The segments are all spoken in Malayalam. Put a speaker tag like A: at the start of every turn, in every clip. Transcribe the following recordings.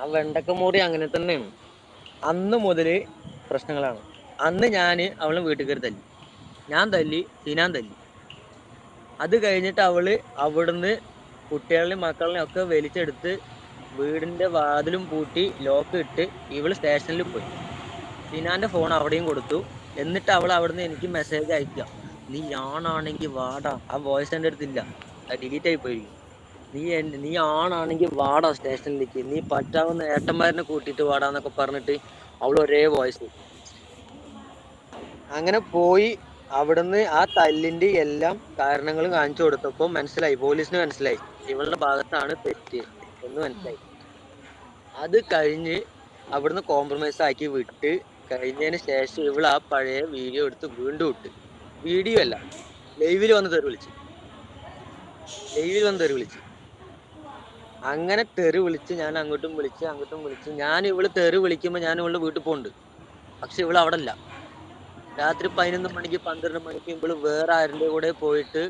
A: ആ വെണ്ടക്ക മൂറി അങ്ങനെ തന്നെയാണ്. അന്ന് മുതൽ പ്രശ്നങ്ങളാണ്. അന്ന് ഞാൻ അവളെ വീട്ടിൽ കയറി തല്ലി. ഞാൻ തല്ലി സിനാൻ തല്ലി. അത് കഴിഞ്ഞിട്ട് അവൾ അവിടുന്ന് കുട്ടികളെയും മക്കളെയും ഒക്കെ വലിച്ചെടുത്ത് വീടിന്റെ വാതിലും പൂട്ടി ലോക്ക് ഇട്ട് ഇവൾ സ്റ്റേഷനിൽ പോയി. സിനാന്റെ ഫോൺ അവിടെയും കൊടുത്തു. എന്നിട്ട് അവൾ അവിടുന്ന് എനിക്ക് മെസ്സേജ് അയക്കുക നീ ആണാണെങ്കിൽ വാടാ. ആ വോയിസ് എന്റെ അടുത്തില്ല അത് ഡിലീറ്റ് ആയി പോയി. നീ നീ ആണാണെങ്കിൽ വാടാ സ്റ്റേഷനിലേക്ക്. നീ പറ്റാവുന്ന ഏട്ടന്മാരനെ കൂട്ടിയിട്ട് വാടാന്നൊക്കെ പറഞ്ഞിട്ട് അവൾ ഒരേ വോയിസ് അങ്ങനെ പോയി അവിടുന്ന് ആ തല്ലിന്റെ എല്ലാം കാരണങ്ങളും കാണിച്ചു കൊടുത്തപ്പോൾ മനസ്സിലായി. പോലീസിന് മനസ്സിലായി. ഇവളുടെ ഭാഗത്താണ് തെറ്റ് എന്ന് മനസ്സിലായി. അത് കഴിഞ്ഞ് അവിടുന്ന് കോംപ്രമൈസ് ആക്കി വിട്ട് കഴിഞ്ഞതിന് ശേഷം ഇവൾ ആ പഴയ വീഡിയോ എടുത്ത് വീണ്ടും ഇട്ട്. വീഡിയോ അല്ല. ലൈവിൽ വന്ന് തെറി വിളിച്ച്. ലൈവിൽ വന്ന് തെറി വിളിച്ച്. അങ്ങനെ തെറി വിളിച്ച് ഞാൻ അങ്ങോട്ടും വിളിച്ച് അങ്ങോട്ടും വിളിച്ച് ഞാൻ ഇവൾ തെറി വിളിക്കുമ്പോൾ ഞാൻ ഇവളുടെ വീട്ടിൽ പോകുന്നുണ്ട് പക്ഷെ ഇവൾ അവിടെ അല്ല രാത്രി പതിനൊന്ന് മണിക്ക് പന്ത്രണ്ട് മണിക്ക് ഇവൾ വേറെ ആരുടെ കൂടെ പോയിട്ട്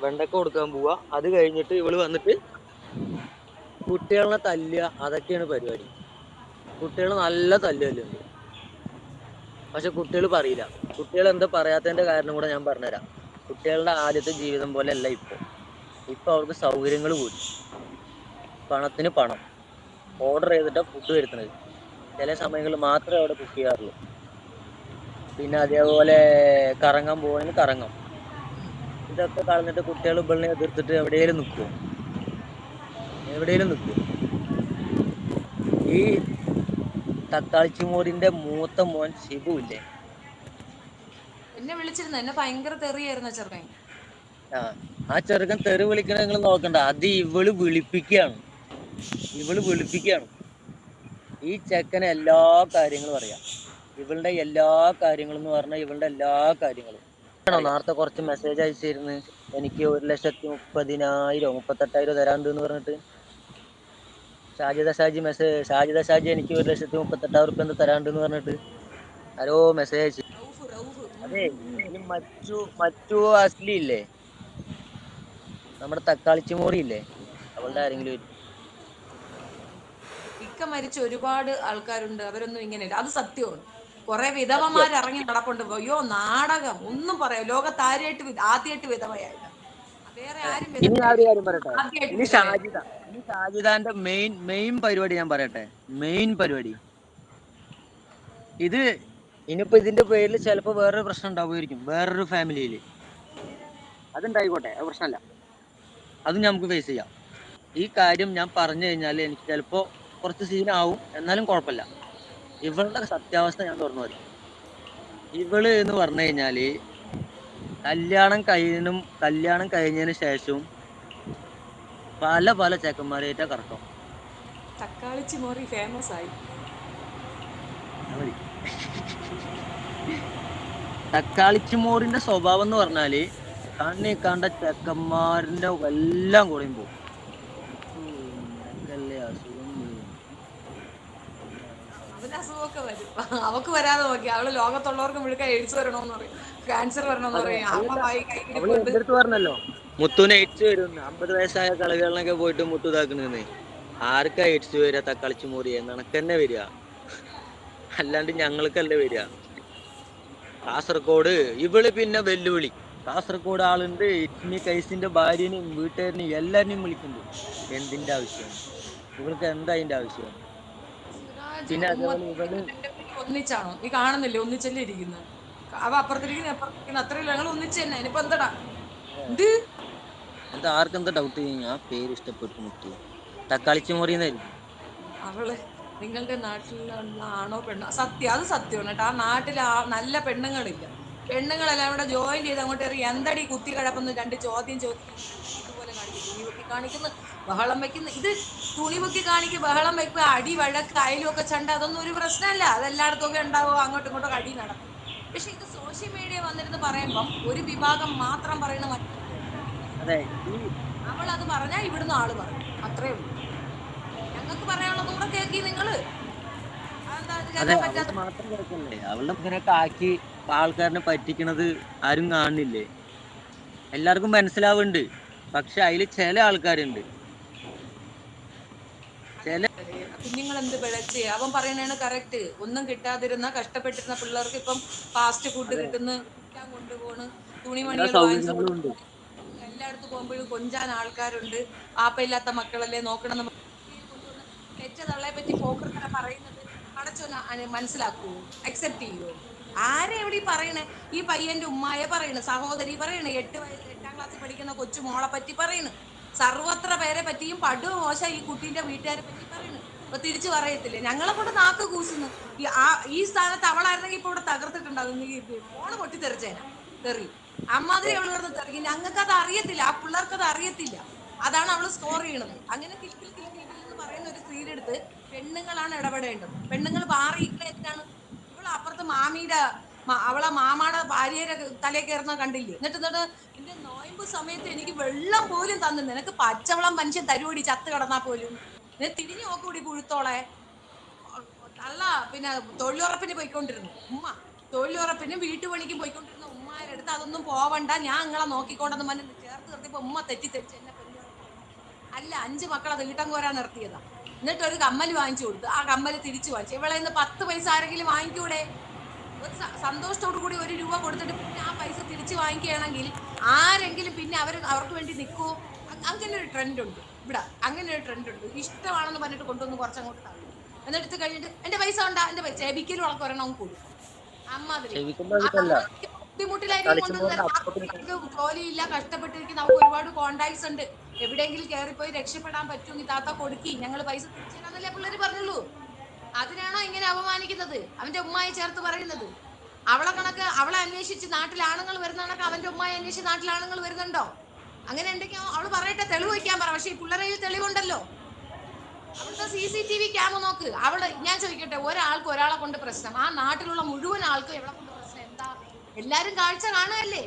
A: വെണ്ടക്ക കൊടുക്കാൻ പോവുക അത് കഴിഞ്ഞിട്ട് ഇവൾ വന്നിട്ട് കുട്ടികളെ തല്ലുക അതൊക്കെയാണ് പരിപാടി. കുട്ടികൾ നല്ല തല്ലുകല്ലുണ്ട് പക്ഷെ കുട്ടികൾ പറയില്ല. കുട്ടികൾ എന്താ പറയാത്തതിന്റെ കാരണം കൂടെ ഞാൻ പറഞ്ഞുതരാം. കുട്ടികളുടെ ആദ്യത്തെ ജീവിതം പോലെ അല്ല ഇപ്പോൾ ഇപ്പൊ അവർക്ക് സൗകര്യങ്ങൾ കൂടി പണത്തിന് പണം. ഓർഡർ ചെയ്തിട്ടാ ഫുഡ് വരുത്തുന്നത്. ചില സമയങ്ങളിൽ മാത്രമേ അവിടെ കുക്ക് ചെയ്യാറുള്ളൂ. പിന്നെ അതേപോലെ കറങ്ങാൻ പോകാനും കറങ്ങാം. ഇതൊക്കെ കളഞ്ഞിട്ട് കുട്ടികൾ ഇവളിനെ എതിർത്തിട്ട് എവിടെയെങ്കിലും നിൽക്കുമോ എവിടെയെങ്കിലും നിൽക്കും ഈ തക്കാളിച്ചുമോരിന്റെ മൂത്ത മോൻ ഷിബു ഇല്ലേ?
B: എന്നെ വിളിച്ചിരുന്നു? എന്നെ ഭയങ്കര തെറിയായിരുന്നു ചെറുക്കൻ.
A: ആ ചെറുക്കൻ തെറി വിളിക്കണ നിങ്ങൾ നോക്കണ്ട. അത് ഇവൾ വിളിപ്പിക്കുകയാണ്. ഇവൾ വിളിപ്പിക്കുകയാണ്. ഈ ചെക്കന് എല്ലാ കാര്യങ്ങളും അറിയാം. ഇവളുടെ എല്ലാ കാര്യങ്ങളും എന്ന് പറഞ്ഞാൽ ഇവളുടെ എല്ലാ കാര്യങ്ങളും. നേരത്തെ കുറച്ച് മെസ്സേജ് അയച്ചിരുന്നു എനിക്ക് ഒരു ലക്ഷത്തി മുപ്പതിനായിരോ മുപ്പത്തെട്ടായിരോ തരാണ്ട് എന്ന് പറഞ്ഞിട്ട്. ഷാജിദ ഷാജി മെസ്സേജ് ഷാജിദ ഷാജി എനിക്ക് ഒരു ലക്ഷത്തി മുപ്പത്തെട്ടായിരം റുപ്യ തരാണ്ട് എന്ന് പറഞ്ഞിട്ട്. ആരോ മെസ്സേജ് അയച്ചു അതെ മറ്റു മറ്റു അസ്ലി ഇല്ലേ നമ്മുടെ തക്കാളിച്ചുമോറി ഇല്ലേ അവളുടെ ആരെങ്കിലും
B: ഇക്ക മരിച്ച ഒരുപാട് ആൾക്കാരുണ്ട്. അവരൊന്നും ഇങ്ങനെ അത് സത്യമാണ്. കുറെ വിധവമാർ ഇറങ്ങി നടപ്പുണ്ട്. അയ്യോ നാടകം. ഒന്നും പറയാം. ലോകത്ത് ആരെയായിട്ട് വി- ആദ്യമായിട്ട് വിധവയായിട്ട് വേറെ ആരും ആദ്യമായിട്ട്
A: ഷാജിദാന്റെ മെയിൻ മെയിൻ പരിപാടി ഞാൻ പറയട്ടെ. മെയിൻ പരിപാടി. ഇത് ഇനിയിപ്പോ ഇതിന്റെ പേരിൽ ചിലപ്പോ വേറൊരു പ്രശ്നം ഉണ്ടാവുമായിരിക്കും. വേറൊരു ഫാമിലിയിൽ അതുണ്ടായിക്കോട്ടെ അത് പ്രശ്നമല്ല. അതും നമുക്ക് ഫേസ് ചെയ്യാം. ഈ കാര്യം ഞാൻ പറഞ്ഞു കഴിഞ്ഞാൽ എനിക്ക് ചിലപ്പോ കുറച്ച് സീനാവും എന്നാലും കുഴപ്പമില്ല. ഇവളുടെ സത്യാവസ്ഥ ഞാൻ തുറന്നു പറയും. ഇവൾ എന്ന് പറഞ്ഞു കഴിഞ്ഞാൽ കല്യാണം കഴിഞ്ഞും കല്യാണം കഴിഞ്ഞതിന് ശേഷവും പല പല ചെക്കന്മാരായിട്ടാണ് കറക്കം.
B: തക്കാളി മോറി ഫേമസ് ആയി
A: അത് മതി. തക്കാളിച്ചുമോറിന്റെ സ്വഭാവം എന്ന് പറഞ്ഞാൽ കണ്ണി കണ്ട ചെക്കന്മാരിന്റെ എല്ലാം കൂടെയും പോകും.
B: അസുഖമൊക്കെ വരും. അവക്ക് വരാതെ നോക്കി അവൾ ലോകത്തുള്ളവർക്ക് മുഴുക്കാൻ എയ്ഡ്സ് വരണോന്ന് പറയും. ക്യാൻസർ വരണോന്ന് പറയും. അമ്മ
A: പറഞ്ഞല്ലോ മുത്തുവിന് എയ്ഡ്സ് വരും അമ്പത് വയസ്സായ കളികളിലൊക്കെ പോയിട്ട് മുത്തു ഇതാക്കണെന്ന് ആർക്കാ എയ്ഡ്സ് വരിക തക്കാളിച്ചു മോറിയ നിനക്കന്നെ വരിക അല്ലാണ്ട് ഞങ്ങൾക്കല്ലേ വരിക കാസർഗോഡ്. ഇവൾ പിന്നെ വെല്ലുവിളി. കാസർഗോഡ് ആളുണ്ട് ഇനി കൈസിന്റെ ഭാര്യനെയും വീട്ടുകാരനെയും എല്ലാരെയും വിളിക്കുന്നുണ്ട്. എന്തിന്റെ ആവശ്യമാണ്? ഇവൾക്ക് എന്താ അതിന്റെ ആവശ്യമാണ്? പിന്നെ അതേപോലെ ഇവൾ
B: ഒന്നിച്ചാണോ? നീ കാണുന്നില്ലേ? ഒന്നിച്ചല്ലേ ഇരിക്കുന്നത് അവ അപ്പുറത്തിരിക്കുന്ന അപ്പുറത്തിരിക്കുന്ന. അത്രയും ഞങ്ങൾ ഒന്നിച്ച് തന്നെ. ഇനിയിപ്പോ എന്തടാ? എന്ത്?
A: എന്താ ആർക്കെന്താ ഡൗട്ട് ചെയ്യാ പേര് ഇഷ്ടപ്പെട്ടു മുട്ടി തക്കാളിച്ച് മുറിയുന്നായിരുന്നു
B: അവൾ നിങ്ങളുടെ നാട്ടിലുള്ള ആണോ പെണ്ണോ? സത്യം അത് സത്യമാണ് കേട്ടോ. ആ നാട്ടിൽ ആ നല്ല പെണ്ണുങ്ങളില്ല. പെണ്ണുങ്ങളെല്ലാം കൂടെ ജോയിൻ ചെയ്ത് അങ്ങോട്ട് ഇറങ്ങി എന്തടി കുത്തി കിടപ്പെന്ന് രണ്ട് ചോദ്യം ചോദിക്കും ഇതുപോലെ കാണിക്കും തുണി പൊക്കി കാണിക്കുന്നു ബഹളം വെക്കുന്നു. ഇത് തുണി പൊക്കി കാണിക്കും ബഹളം വെക്കുക അടി വഴക്ക് അയലും ഒക്കെ ചണ്ട അതൊന്നും ഒരു പ്രശ്നമല്ല. അതെല്ലായിടത്തും ഒക്കെ ഉണ്ടാവും അങ്ങോട്ടും ഇങ്ങോട്ടും അടി നടക്കും. പക്ഷെ ഇത് സോഷ്യൽ മീഡിയ വന്നിരുന്ന് പറയുമ്പം ഒരു വിഭാഗം മാത്രം പറയുന്ന മറ്റേ അവൾ അത് പറഞ്ഞാൽ ഇവിടുന്ന് ആൾ പറയും. അത്രേ ഉള്ളൂ. ഞങ്ങൾക്ക് പറയാനുള്ളത് കൂടെ കേൾക്കി നിങ്ങൾ.
A: അതെ മാത്രം കേൾക്കല്ലേ? അവളുടെ ഇങ്ങനെയൊക്കെ ആക്കി ആൾക്കാരനെ പറ്റിക്കണത് ആരും കാണുന്നില്ലേ എല്ലാവർക്കും മനസ്സിലാവുന്നുണ്ട് പക്ഷെ അതിൽ ചില ആൾക്കാരുണ്ട്. ചില
B: കുഞ്ഞുങ്ങൾ എന്ത് പിഴച്ച്? അവൻ പറയണതാണ് കറക്റ്റ് ഒന്നും കിട്ടാതിരുന്ന കഷ്ടപ്പെട്ടിരുന്ന പിള്ളേർക്ക് ഇപ്പം ഫാസ്റ്റ് ഫുഡ് കിട്ടുന്ന കുടിക്കാൻ കൊണ്ടുപോണ് തുണിമണികൾ വാങ്ങിച്ചു എല്ലായിടത്തും പോകുമ്പോഴും കൊഞ്ചാൻ ആൾക്കാരുണ്ട്. ആപ്പയില്ലാത്ത മക്കളല്ലേ നോക്കണം പെറ്റ പറ്റി പോക്കറിങ്ങനെ പറയുന്നത് അടച്ചൊന്ന് മനസ്സിലാക്കൂ അക്സെപ്റ്റ് ചെയ്യൂ. ആരെ എവിടെ പറയണേ? ഈ പയ്യന്റെ ഉമ്മായെ പറയണ് സഹോദരി പറയണ് എട്ട് വയസ്സ് എട്ടാം ക്ലാസ്സിൽ പഠിക്കുന്ന കൊച്ചു മോളെ പറ്റി പറയണ്. സർവത്ര പേരെ പറ്റിയും പടു മോശ ഈ കുട്ടീന്റെ വീട്ടുകാരെ പറ്റി പറയണ്. ഇപ്പൊ തിരിച്ചു പറയത്തില്ലേ? ഞങ്ങളെ കൊണ്ട് നാക്ക് കൂസുന്നു. ഈ ആ ഈ സ്ഥാനത്ത് അവളായിരുന്നെങ്കിൽ ഇപ്പൊ ഇവിടെ തകർത്തിട്ടുണ്ടാകും മോൾ പൊട്ടിത്തെറിച്ചേന. തെറി. അമ്മാതിരി അവൾ കിടന്ന് തെറി ഞങ്ങൾക്ക് അത് അറിയത്തില്ല. ആ പിള്ളേർക്ക് അത് അറിയത്തില്ല. അതാണ് അവൾ സ്കോർ ചെയ്യണത്. അങ്ങനെ കിൽക്കിൽ കിൽക്കിൽ സ്ത്രീയുടെ പെണ്ണുങ്ങളാണ് ഇടപെടേണ്ടത്. പെണ്ണുങ്ങൾ മാറിയിട്ടാണ് ഇവൾ അപ്പുറത്ത് മാമിയുടെ അവളെ മാമാടെ ഭാര്യയുടെ തലേ കയറുന്ന കണ്ടില്ലേ? എന്നിട്ട് എന്നിട്ട് എന്റെ നോയമ്പ് സമയത്ത് എനിക്ക് വെള്ളം പോലും തന്നു. നിനക്ക് പച്ചവളം മനുഷ്യൻ തരുവടി? ചത്ത് കിടന്നാ പോലും. നീ തിരിഞ്ഞു നോക്കൂടി പുഴുത്തോളെ. അല്ല പിന്നെ തൊഴിലുറപ്പിന് പോയിക്കൊണ്ടിരുന്നു. ഉമ്മ തൊഴിലുറപ്പിനും വീട്ടുപണിക്കും പോയിക്കൊണ്ടിരുന്ന ഉമ്മയുടെ അടുത്ത് അതൊന്നും പോവണ്ട. ഞാൻ നിങ്ങളെ നോക്കിക്കൊണ്ടെന്ന് മനസ്സിൽ ചേർത്ത് നിർത്തിയപ്പോ ഉമ്മ തെറ്റി തെറ്റി എന്നെ അല്ല അഞ്ച് മക്കളെ വീട്ടം കോരാൻ നിർത്തിയതാ. എന്നിട്ട് ഒരു കമ്മൽ വാങ്ങിച്ചു കൊടുത്തു. ആ കമ്മൽ തിരിച്ചു വാങ്ങിച്ചു. ഇവളെ ഇന്ന് പത്ത് പൈസ ആരെങ്കിലും വാങ്ങിക്കൂടെ? ഒരു സന്തോഷത്തോടു കൂടി ഒരു രൂപ കൊടുത്തിട്ട് പിന്നെ ആ പൈസ തിരിച്ചു വാങ്ങിക്കുകയാണെങ്കിൽ ആരെങ്കിലും പിന്നെ അവർ അവർക്ക് വേണ്ടി നിൽക്കുമോ അങ്ങനെ ഒരു ട്രെൻഡ് ഉണ്ട് ഇവിടെ അങ്ങനെ ഒരു ട്രെൻഡ് ഉണ്ട് ഇഷ്ടമാണെന്ന് പറഞ്ഞിട്ട് കൊണ്ടുവന്ന് കുറച്ചങ്ങോട്ട് തള്ളു. എന്നിട്ട് കഴിഞ്ഞിട്ട് എന്റെ പൈസ ഉണ്ടാ? എന്റെ പൈസ. ചെവിക്കലും ഉള്ള ഒരെണ്ണം കൊടുക്കും അമ്മാതിരി. ബുദ്ധിമുട്ടിലായിരിക്കും കൊണ്ടുവന്നത് ജോലിയില്ല കഷ്ടപ്പെട്ടിരിക്കും നമുക്ക് ഒരുപാട് കോണ്ടാക്ട്സ് ഉണ്ട്. എവിടെയെങ്കിലും കയറിപ്പോയി രക്ഷപ്പെടാൻ പറ്റുമെങ്കിൽ താത്ത കൊടുക്കി ഞങ്ങൾ പൈസ തിരിച്ചാന്നല്ലേ പിള്ളേർ പറഞ്ഞുള്ളൂ. അതിനാണോ ഇങ്ങനെ അപമാനിക്കുന്നത്? അവന്റെ ഉമ്മായി ചേർത്ത് പറയുന്നത്. അവളെ കണക്ക് അവളെ അന്വേഷിച്ച് നാട്ടിൽ ആണുങ്ങൾ വരുന്ന കണക്ക് അവന്റെ ഉമ്മായി അന്വേഷിച്ച് നാട്ടിൽ ആണുങ്ങൾ വരുന്നുണ്ടോ? അങ്ങനെ ഉണ്ടെങ്കിൽ അവൾ പറയട്ടെ തെളിവ് വയ്ക്കാൻ പറ. പക്ഷെ ഈ പിള്ളേരെ തെളിവുണ്ടല്ലോ. അവിടുത്തെ സി സി ടി വി ക്യാമ നോക്ക്. അവിടെ ഞാൻ ചോദിക്കട്ടെ ഒരാൾക്ക് ഒരാളെ കൊണ്ട് പ്രശ്നം. ആ നാട്ടിലുള്ള മുഴുവൻ ആൾക്കും എവിടെ കൊണ്ട് പ്രശ്നം? എന്താ? എല്ലാരും കാഴ്ച കാണുകയല്ലേ?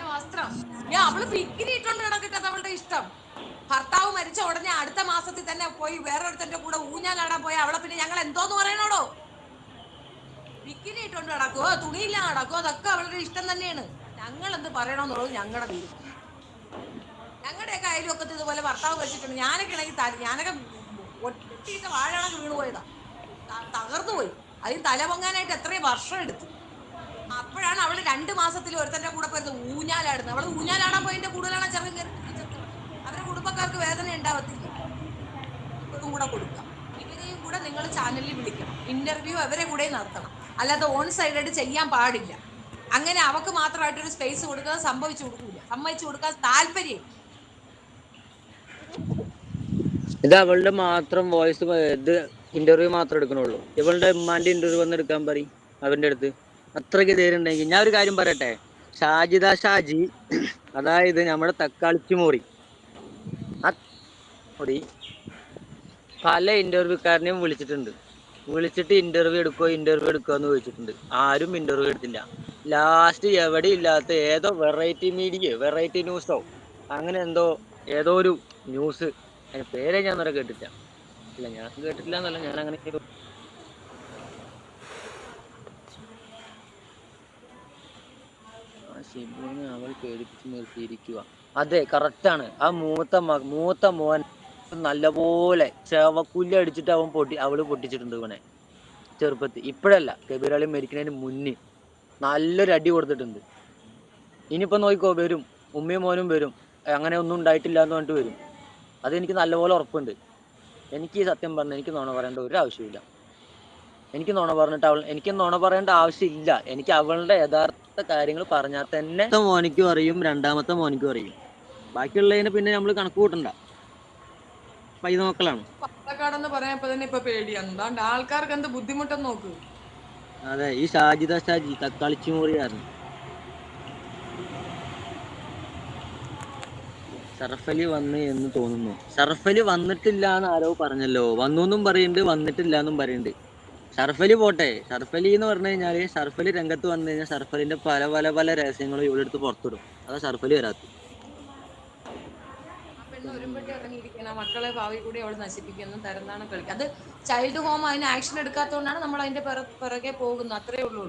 B: പിന്നെ വസ്ത്രം. ഞാൻ അവൾ ബിക്കിനി കിടക്കട്ടെ അവളുടെ ഇഷ്ടം. ഭർത്താവ് മരിച്ച ഉടനെ അടുത്ത മാസത്തിൽ തന്നെ പോയി വേറൊരുത്തന്റെ കൂടെ ഊഞ്ഞാലാടാൻ പോയ അവളെ പിന്നെ ഞങ്ങൾ എന്തോന്ന് പറയണോടോ? ബിക്കിനി ഇട്ടോണ്ട് നടക്കുവോ തുണിയില്ല നടക്കുവോ അതൊക്കെ അവളുടെ ഇഷ്ടം തന്നെയാണ്. ഞങ്ങൾ എന്ത് പറയണമെന്നുള്ളത് ഞങ്ങളുടെ വീട്. ഞങ്ങളുടെയൊക്കെ അയൽവക്കത്ത് ഇതുപോലെ ഭർത്താവ് വെച്ചിട്ടുണ്ട് ഞാനൊക്കെ ഇണങ്ങി താരി ഞാനൊക്കെ ഒട്ടിയിട്ട് വാഴണക്ക് വീണ് പോയതാ. തകർന്നു പോയി. അതിന് തല പൊങ്ങാനായിട്ട് എത്രയും വർഷം എടുത്തു. അപ്പോഴാണ് അവൾ രണ്ട് മാസത്തിൽ ഒരുത്തന്റെ കൂടെ പോയത് ഊഞ്ഞാലാടുന്നത് അവൾ ഊഞ്ഞാലാടാൻ പോയതിന്റെ കൂടുതലാണ് ചെറുക്കൻ. അവരുടെ കുടുംബക്കാർക്ക് വേദന ഉണ്ടാവത്തില്ല. ഇവർക്കും കൂടെ കൊടുക്കാം. ഇവരെയും കൂടെ നിങ്ങൾ ചാനലിൽ വിളിക്കണം. ഇന്റർവ്യൂ അവരെ കൂടെ നടത്തണം. അല്ലാതെ ഓൺ സൈഡായിട്ട് ചെയ്യാൻ പാടില്ല. അങ്ങനെ അവക്ക് മാത്രമായിട്ടൊരു സ്പേസ് കൊടുക്കുക സംഭവിച്ചു കൊടുക്കൂല. സമ്മതിച്ചു കൊടുക്കാൻ താല്പര്യം
A: ഇത് അവളുടെ മാത്രം വോയിസ് ഇത് ഇന്റർവ്യൂ മാത്രം എടുക്കണുള്ളൂ. ഇവളുടെ ഉമ്മാന്റെ ഇന്റർവ്യൂ വന്ന് എടുക്കാൻ പറയും അവന്റെ അടുത്ത്. അത്രയ്ക്ക് തേരുണ്ടെങ്കിൽ ഞാൻ ഒരു കാര്യം പറയട്ടെ? ഷാജിദ ഷാജി അതായത് നമ്മുടെ തക്കാളിച്ചുമോറി മോറി. പല ഇന്റർവ്യൂക്കാരനെയും വിളിച്ചിട്ടുണ്ട്. വിളിച്ചിട്ട് ഇന്റർവ്യൂ എടുക്കോ ഇന്റർവ്യൂ എടുക്കോ എന്ന് ചോദിച്ചിട്ടുണ്ട്. ആരും ഇന്റർവ്യൂ എടുത്തില്ല. ലാസ്റ്റ് എവിടെ ഇല്ലാത്ത ഏതോ വെറൈറ്റി മീഡിയ വെറൈറ്റി ന്യൂസോ അങ്ങനെ എന്തോ ഏതോ ഒരു ന്യൂസ് അതിന്റെ പേരെ ഞാൻ വരെ കേട്ടില്ല ഇല്ല ഞാൻ കേട്ടിട്ടില്ല എന്നല്ല ഞാൻ അങ്ങനെ ചെയ്തു ആ ഷിബുവിനെ അവൾ പേടിപ്പിച്ച് നിർത്തിയിരിക്കുക. അതെ കറക്റ്റാണ് ആ മൂത്ത മൂത്ത മോൻ നല്ലപോലെ ചവക്കുല്ലി അടിച്ചിട്ട് അവൻ പൊട്ടി അവൾ പൊട്ടിച്ചിട്ടുണ്ട് ഇവനെ. ചെറുപ്പത്തിൽ. ഇപ്പോഴല്ല കബീറാളി മരിക്കുന്നതിന് മുന്നേ നല്ലൊരു അടി കൊടുത്തിട്ടുണ്ട്. ഇനിയിപ്പോ നോക്കിക്കോ വരും. ഉമ്മയും മോനും വരും. അങ്ങനെ ഒന്നും ഉണ്ടായിട്ടില്ല എന്ന് പറഞ്ഞിട്ട് വരും. അതെനിക്ക് നല്ലപോലെ ഉറപ്പുണ്ട്. എനിക്ക് ഈ സത്യം പറഞ്ഞ എനിക്ക് നോണ പറയേണ്ട ഒരു ആവശ്യമില്ല എനിക്ക് നോണ പറഞ്ഞിട്ട് അവൾ എനിക്ക് നോണ പറയേണ്ട ആവശ്യമില്ല. എനിക്ക് അവളുടെ യഥാർത്ഥ കാര്യങ്ങൾ പറഞ്ഞാൽ തന്നെ മോനിക്കും അറിയും രണ്ടാമത്തെ മോനിക്കും അറിയും. ബാക്കിയുള്ളതിന് പിന്നെ നമ്മൾ കണക്ക് കൂട്ടണ്ട. പൈത മക്കളാണ്
B: പാലക്കാടെന്ന് പറയാൻ തന്നെ ഇപ്പൊ പേടിയാണ് ആൾക്കാർക്ക് എന്ത് ബുദ്ധിമുട്ടെന്ന് നോക്ക്.
A: അതെ ഈ ഷാജിദ ഷാജി തക്കാളിച്ചു മുറിയായിരുന്നു സർഫലി വന്ന് എന്ന് തോന്നുന്നു. സർഫലി വന്നിട്ടില്ല എന്ന് ആരോ പറഞ്ഞല്ലോ. വന്നു എന്നും പറയുന്നുണ്ട് വന്നിട്ടില്ല എന്നും പറയുന്നുണ്ട് ഷർഫലി പോട്ടെ. ഷർഫലി എന്ന് പറഞ്ഞു കഴിഞ്ഞാൽ ഷർഫലി രംഗത്ത് വന്നു കഴിഞ്ഞാൽ ഷർഫലിന്റെ പല പല പല രഹസ്യങ്ങളും ഇവിടെ എടുത്ത് പുറത്തിടും. അതാ ഷർഫലി വരാത്ത
B: മക്കളെ ഭാവി കൂടി അവൾ നശിപ്പിക്കുന്നു തരംതാണ് കളിക്കുക അത് ചൈൽഡ് ഹോം അതിന് ആക്ഷൻ എടുക്കാത്തതുകൊണ്ടാണ് നമ്മൾ അതിന്റെ പിറ- പിറകെ പോകുന്നത്. അത്രേ ഉള്ളൂ.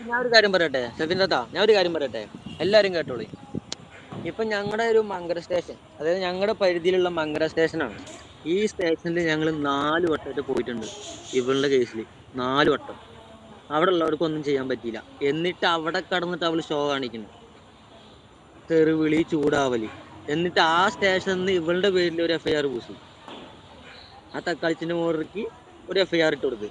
A: ഞാൻ ഒരു കാര്യം പറയട്ടെ ഞാൻ ഒരു കാര്യം പറയട്ടെ? എല്ലാരും കേട്ടോളി. ഇപ്പൊ ഞങ്ങളുടെ ഒരു മങ്കര സ്റ്റേഷൻ അതായത് ഞങ്ങളുടെ പരിധിയിലുള്ള മങ്കര സ്റ്റേഷനാണ് ഈ സ്റ്റേഷനിൽ ഞങ്ങൾ നാല് വട്ടമായിട്ട് പോയിട്ടുണ്ട് ഇവളുടെ കേസിൽ നാല് വട്ടം. അവിടെ ഉള്ളവർക്കൊന്നും ചെയ്യാൻ പറ്റിയില്ല. എന്നിട്ട് അവിടെ കടന്നിട്ട് അവൾ ഷോ കാണിക്കുന്നു. തെറിവിളി ചൂടാവലി. എന്നിട്ട് ആ സ്റ്റേഷനിൽ നിന്ന് ഇവളുടെ പേരിൽ ഒരു എഫ്ഐആർ പൂശി. ആ തക്കാളിച്ചിന്റെ മോഡർക്ക് ഒരു എഫ്ഐആർ ഇട്ട് കൊടുത്ത്